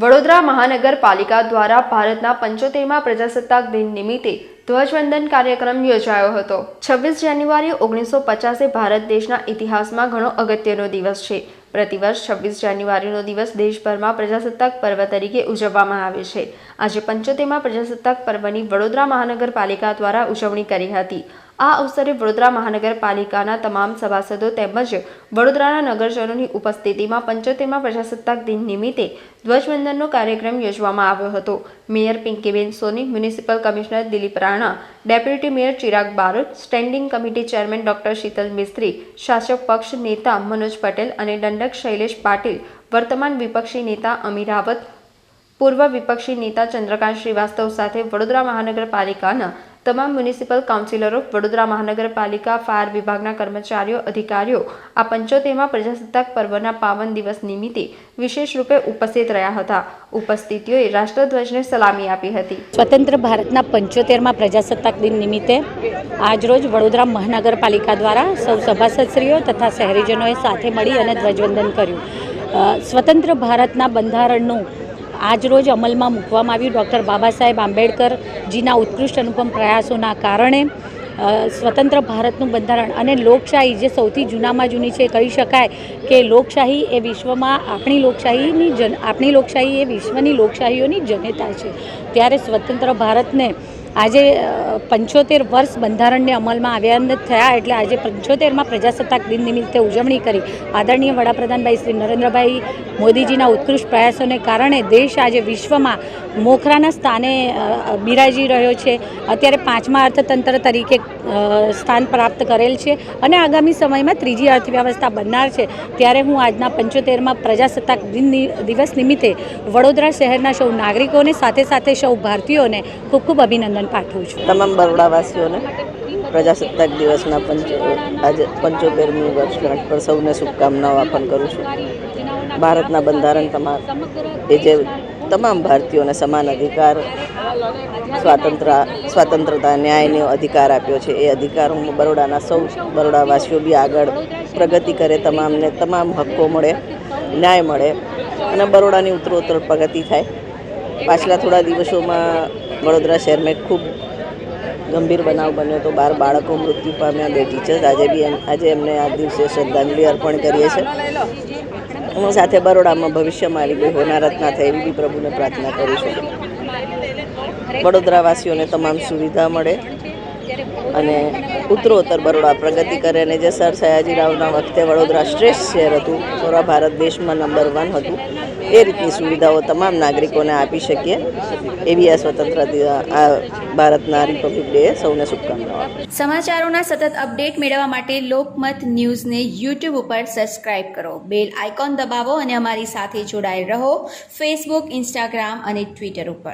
વડોદરા મહાનગરપાલિકા દ્વારા ભારતના પંચોતેરમાં પ્રજાસત્તાક દિન નિમિત્તે ધ્વજવંદન કાર્યક્રમ યોજાયો હતો. છવ્વીસ જાન્યુઆરી ઓગણીસો પચાસે ભારત દેશના ઇતિહાસમાં ઘણો અગત્યનો દિવસ છે. પ્રતિવર્ષ છવ્વીસ જાન્યુઆરીનો દિવસ દેશભરમાં પ્રજાસત્તાક પર્વ તરીકે ઉજવવામાં આવે છે. આજે પંચોતેરમાં પ્રજાસત્તાક પર્વની વડોદરા મહાનગરપાલિકા દ્વારા ઉજવણી કરી હતી. આ અવસરે વડોદરા મહાનગરપાલિકાના તમામ સભાસદો તેમજ વડોદરાના નગરજનોની ઉપસ્થિતિમાં પંચોતેરમાં પ્રજાસત્તાક દિન નિમિત્તે ધ્વજવંદનનો કાર્યક્રમ યોજવામાં આવ્યો હતો. Mayor Pinkiben Soni, municipal commissioner Dilip Rana, deputy mayor Chirag Barot, standing committee chairman doctor Sheetal Mistry, શાસક પક્ષ નેતા મનોજ પટેલ અને દંડક શૈલેષ પાટીલ, વર્તમાન વિપક્ષી નેતા અમી રાવત, પૂર્વ વિપક્ષી નેતા ચંદ્રકાંત શ્રીવાસ્તવ સાથે વડોદરા મહાનગરપાલિકાના તમામ મ્યુનિસિપલ કાઉન્સિલરો, વડોદરા મહાનગરપાલિકા, ફાયર વિભાગના કર્મચારીઓ, અધિકારીઓ આ પંચોતેરમાં પ્રજાસત્તાક પર્વના પાવન દિવસ નિમિત્તે વિશેષ રૂપે ઉપસ્થિત રહ્યા હતા. ઉપસ્થિતિઓએ રાષ્ટ્રધ્વજને સલામી આપી હતી. સ્વતંત્ર ભારતના પંચોતેરમાં પ્રજાસત્તાક દિન નિમિત્તે આજરોજ વડોદરા મહાનગરપાલિકા દ્વારા સૌ સભાસદશ્રીઓ તથા શહેરીજનોએ સાથે મળી અને ધ્વજવંદન કર્યું. સ્વતંત્ર ભારતના બંધારણનું આજરોજ અમલમાં મૂકવામાં આવ્યું. ડૉક્ટર બાબા સાહેબ આંબેડકરજીના ઉત્કૃષ્ટ અનુપમ પ્રયાસોના કારણે સ્વતંત્ર ભારતનું બંધારણ અને લોકશાહી જે સૌથી જૂનામાં જૂની છે કહી શકાય કે લોકશાહી એ વિશ્વમાં આપણી લોકશાહીની જન, આપણી લોકશાહી એ વિશ્વની લોકશાહીઓની જનેતા છે. ત્યારે સ્વતંત્ર ભારતને આજે પંચોતેર વર્ષ બંધારણને અમલમાં આવ્યા થયા એટલે આજે પંચોતેરમાં પ્રજાસત્તાક દિન નિમિત્તે ઉજવણી કરી. આદરણીય વડાપ્રધાનભાઈ શ્રી નરેન્દ્રભાઈ મોદીજીના ઉત્કૃષ્ટ પ્રયાસોને કારણે દેશ આજે વિશ્વમાં મોખરાના સ્થાને બિરાજી રહ્યો છે. અત્યારે પાંચમા અર્થતંત્ર તરીકે સ્થાન પ્રાપ્ત કરેલ છે અને આગામી સમયમાં ત્રીજી અર્થવ્યવસ્થા બનનાર છે. ત્યારે હું આજના પંચોતેરમાં પ્રજાસત્તાક દિન દિવસ નિમિત્તે વડોદરા શહેરના સૌ નાગરિકોને સાથે સાથે સૌ ભારતીયોને ખૂબ ખૂબ અભિનંદન પાઠવું છું. તમામ બરોડાવાસીઓને પ્રજાસત્તાક દિવસના પંચો, આજે પંચોતેરમી વર્ષગાંઠ પર સૌને શુભકામનાઓ આપન કરું છું. ભારતના બંધારણ તમામ, એ જે તમામ ભારતીયોને સમાન અધિકાર, સ્વાતંત્ર, સ્વાતંત્રતા, ન્યાયનો અધિકાર આપ્યો છે, એ અધિકાર હું બરોડાના સૌ બરોડાવાસીઓ બી આગળ પ્રગતિ કરે, તમામને તમામ હક્કો મળે, ન્યાય મળે અને બરોડાની ઉત્તરોત્તર પ્રગતિ થાય. પાછલા થોડા દિવસોમાં વડોદરા શહેરમાં એક ખૂબ ગંભીર બનાવ બન્યો તો બાર બાળકો મૃત્યુ પામ્યા, બે ટીચર્સ આજે બી આજે એમને આ દિવસે શ્રદ્ધાંજલિ અર્પણ કરીએ છીએ. હું સાથે બરોડામાં ભવિષ્યમાં આવી ગઈ હોનારત ના થાય એવી બી પ્રભુને પ્રાર્થના કરું છું. વડોદરાવાસીઓને તમામ સુવિધા મળે અને ઉત્તરોત્તર બરોડા પ્રગતિ કરે અને જે સર સયાજીરાવના વખતે વડોદરા શ્રેષ્ઠ શહેર હતું પૂરા ભારત દેશમાં નંબર વન હતું. એ રીતની સુવિધાઓ તમામ નાગરિકોને આપી શકીએ એવી આ સ્વતંત્ર દિ- ભારતના રિપબ્લિક ડે સૌને શુભકામનાઓ સમાચારોના સતત અપડેટ મેળવવા માટે લોકમત ન્યૂઝને યુટ્યુબ ઉપર સબસ્ક્રાઇબ કરો. બેલ આઇકોન દબાવો અને અમારી સાથે જોડાયેલ રહો. ફેસબુક ઇન્સ્ટાગ્રામ અને ટ્વિટર ઉપર.